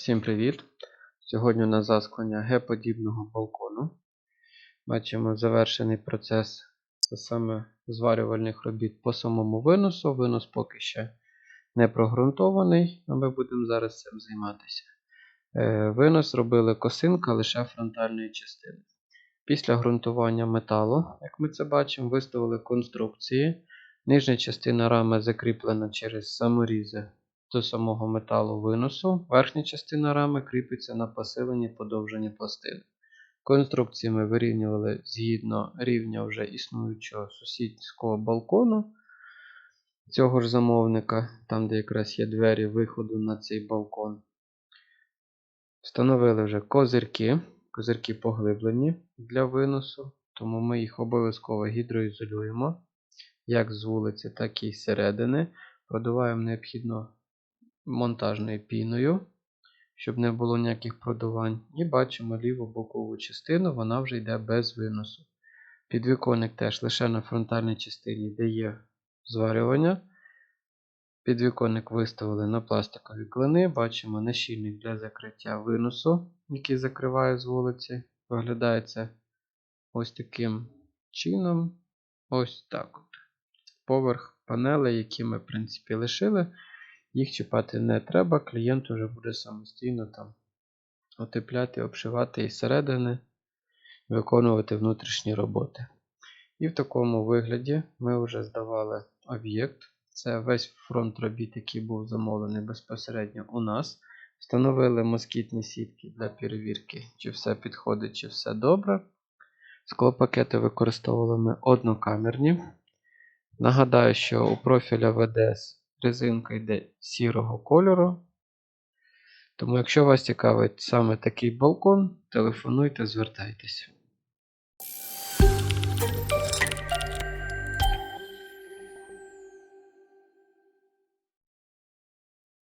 Всім привіт! Сьогодні у нас засклання Г-подібного балкону. Бачимо завершений процес це саме зварювальних робіт по самому виносу. Винос поки ще не прогрунтований, а ми будемо зараз цим займатися. Е, Винос робили косинка лише фронтальної частини. Після ґрунтування металу, як ми це бачимо, виставили конструкції. Нижня частина рами закріплена через саморізи до самого металу виносу. Верхня частина рами кріпиться на посиленні подовжені пластини. Конструкції ми вирівнювали згідно рівня вже існуючого сусідського балкону цього ж замовника, там де якраз є двері виходу на цей балкон. Встановили вже козирки. Козирки поглиблені для виносу, тому ми їх обов'язково гідроізолюємо, як з вулиці, так і з середини. Продуваємо необхідно монтажною піною, щоб не було ніяких продувань. І бачимо ліву бокову частину, вона вже йде без виносу. Підвіконник теж лише на фронтальній частині, де є зварювання. Підвіконник виставили на пластикові клини. Бачимо нащільник для закриття виносу, який закриває з вулиці. Виглядає це ось таким чином. Ось так. от. Поверх панелей, які ми, в принципі, лишили. Їх чіпати не треба, клієнт вже буде самостійно там отепляти, обшивати із середини, виконувати внутрішні роботи. І в такому вигляді ми вже здавали об'єкт. Це весь фронт робіт, який був замовлений безпосередньо у нас. Встановили москітні сітки для перевірки, чи все підходить, чи все добре. Склопакети використовували ми однокамерні. Нагадаю, що у профіля ВДС резинка йде сірого кольору. Тому, якщо вас цікавить саме такий балкон, телефонуйте, звертайтеся.